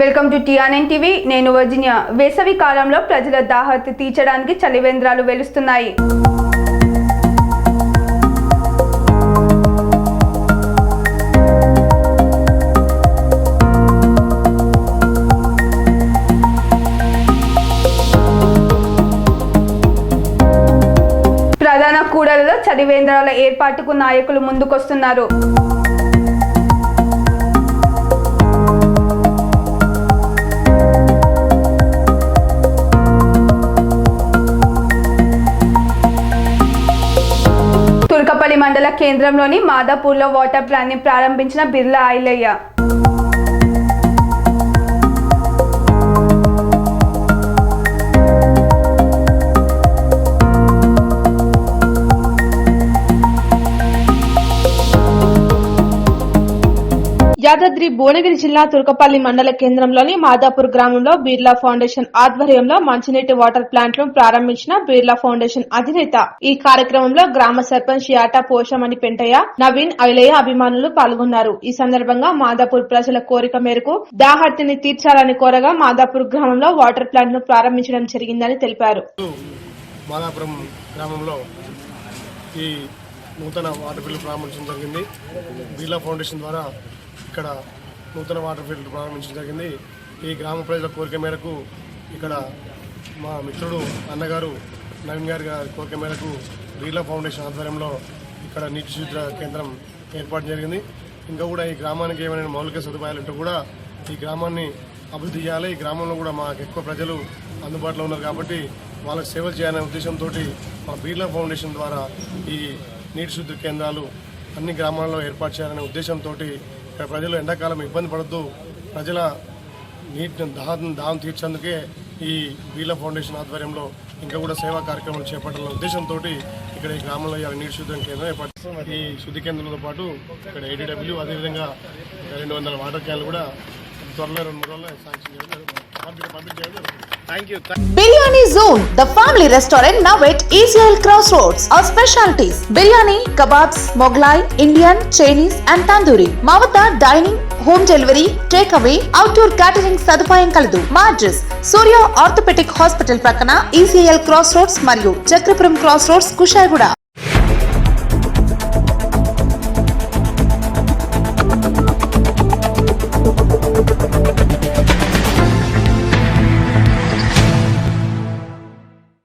Welcome to TRN TV. నేను Virginia. వేసవి కాలంలో ప్రజల దాహత తీర్చడానికి చలివేంద్రాలు వెలుస్తున్నాయి. ప్రధాన కూడలలో చలివేంద్రాల ఏర్పాటుకు నాయకులు ముందుకొస్తున్నారు. మండల కేంద్రంలోని మాదాపూర్లో వాటర్ ప్లాంట్ని ప్రారంభించిన బిర్లా ఐలయ్య. యాదాద్రి భువనగిరి జిల్లా తుర్కపల్లి మండల కేంద్రంలోని మాదాపూర్ గ్రామంలో బిర్లా ఫౌండేషన్ ఆధ్వర్యంలో మంచినీటి వాటర్ ప్లాంట్ను ప్రారంభించిన బిర్లా ఫౌండేషన్ అధినేత. ఈ కార్యక్రమంలో గ్రామ సర్పంచ్ యాటా పోషమణి పెంటయ్య నవీన్ ఐలయ్య అభిమానులు పాల్గొన్నారు. ఈ సందర్భంగా మాదాపూర్ ప్రజల కోరిక మేరకు దాహర్తిని తీర్చాలని కోరగా మాదాపూర్ గ్రామంలో వాటర్ ప్లాంట్ను ప్రారంభించడం జరిగిందని తెలిపారు. నూతన వాటర్ ఫిల్టర్ ప్రారంభించడం జరిగింది. బీర్లా ఫౌండేషన్ ద్వారా ఇక్కడ నూతన వాటర్ ఫిల్టర్ ప్రారంభించడం జరిగింది. ఈ గ్రామ ప్రజల కోరిక మేరకు ఇక్కడ మా మిత్రుడు అన్నగారు నవీన్ గారి గారి కోరిక మేరకు బీర్లా ఫౌండేషన్ ఆధ్వర్యంలో ఇక్కడ నీటి శుద్ధ కేంద్రం ఏర్పాటు జరిగింది. ఇంకా కూడా ఈ గ్రామానికి ఏమైనా మౌలిక సదుపాయాలు ఉంటే కూడా ఈ గ్రామాన్ని అభివృద్ధి చేయాలి. ఈ గ్రామంలో కూడా మాకు ఎక్కువ ప్రజలు అందుబాటులో ఉన్నారు కాబట్టి వాళ్ళకి సేవ చేయాలనే ఉద్దేశంతో మా బీర్లా ఫౌండేషన్ ద్వారా ఈ నీటి శుద్ధి కేంద్రాలు అన్ని గ్రామాల్లో ఏర్పాటు చేయాలనే ఉద్దేశంతో ఇక్కడ ప్రజలు ఎండాకాలం ఇబ్బంది పడద్దు. ప్రజల నీటి దాహం దాహం తీర్చేందుకే ఈ వీళ్ళ ఫౌండేషన్ ఆధ్వర్యంలో ఇంకా కూడా సేవా కార్యక్రమాలు చేపట్టాలనే ఉద్దేశంతో ఇక్కడ ఈ గ్రామంలో ఇవాళ నీటి శుద్ధి కేంద్రం ఏర్పాటు ఈ శుద్ధి కేంద్రంతో పాటు ఇక్కడ ఏడీడబ్ల్యూ అదేవిధంగా రెండు వందల వాటర్ క్యాన్లు కూడా త్వరలో రెండు మూడు రోజుల్లో శాంక్షన్ చేయడం పంపించడం biryani zone the family restaurant now at ECL cross roads our specialities biryani kebabs Mughlai Indian Chinese and tandoori. మా వద్ద dining home delivery take away outdoor catering సదుపాయం కలదు. మా అడ్రస్ సూర్య ఆర్థోపెటిక్ హాస్పిటల్ ప్రక్కన ఈసీఎల్ క్రాస్ రోడ్స్ మరియు Chakrapuram cross roads Kushaiguda.